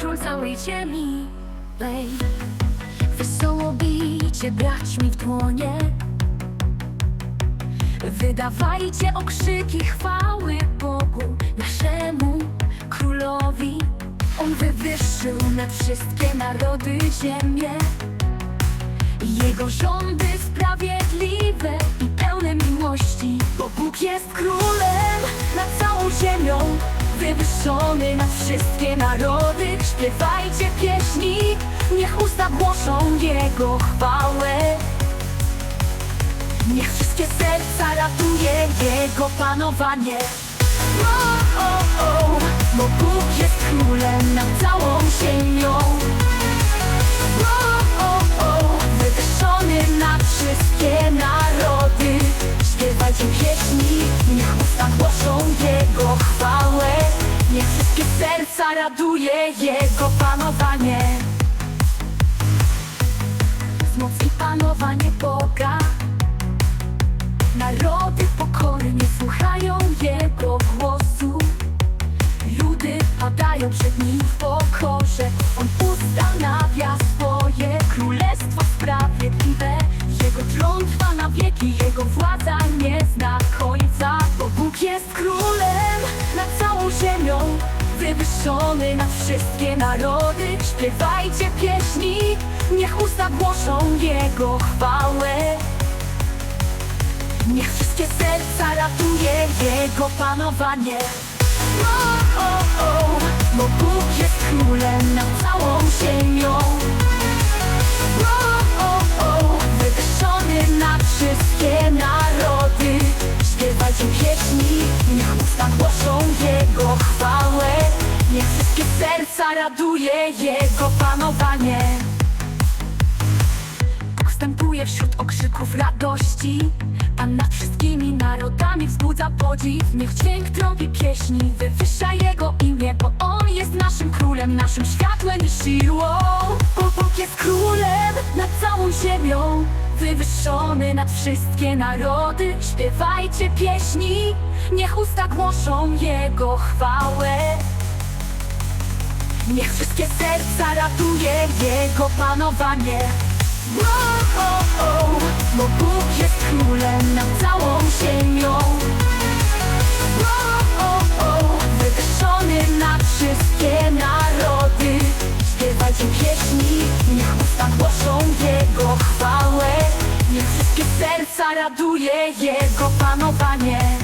król całej ziemi. Lej, wesoło bijcie braćmi w dłonie. Wydawajcie okrzyki chwały Bogu, naszemu królowi. On wywyższył nad wszystkie narody ziemię. Jego rządy sprawiedliwe i pełne miłości, bo Bóg jest królem nad całą ziemią, wywyższony nad wszystkie narody. Śpiewajcie pieśni, niech usta głoszą Jego chwałę. Niech wszystkie serca ratuje Jego panowanie. O, o, o, bo Bóg jest królem nad całą ziemią. O, o, o, nad wszystkie narody. Śpiewajcie niech usta głoszą Jego chwałę. Niech wszystkie serca raduje Jego panowanie. Moc i panowanie Boga. Narody pokornie słuchają Jego głosu. Ludy padają przed Nim w pokorze. On ustanawia swoje królestwo sprawiedliwe. Jego tron trwa na wieki, Jego władza ziemią. Wywyższony nad wszystkie narody. Śpiewajcie pieśni, niech usta głoszą Jego chwałę. Niech wszystkie serca ratuje Jego panowanie. O, o, o, bo Bóg jest królem nad całą ziemią. O, o, o, wywyższony nad wszystkie narody. Śpiewajcie pieśni, niech serca raduje Jego panowanie. Wstępuje wśród okrzyków radości. Pan nad wszystkimi narodami wzbudza podziw. Niech dźwięk trąbi pieśni Wywyższa Jego imię Bo On jest naszym królem Naszym światłem i siłą. Bo Bóg jest królem nad całą ziemią Wywyższony nad wszystkie narody. Śpiewajcie pieśni Niech usta głoszą Jego chwałę Niech wszystkie serca ratuje Jego panowanie o, o, o, bo Bóg jest królem nad całą ziemią. O, o, o, wywyższony nad wszystkie narody. Śpiewajcie pieśni, niech usta głoszą Jego chwałę. Niech wszystkie serca raduje Jego panowanie.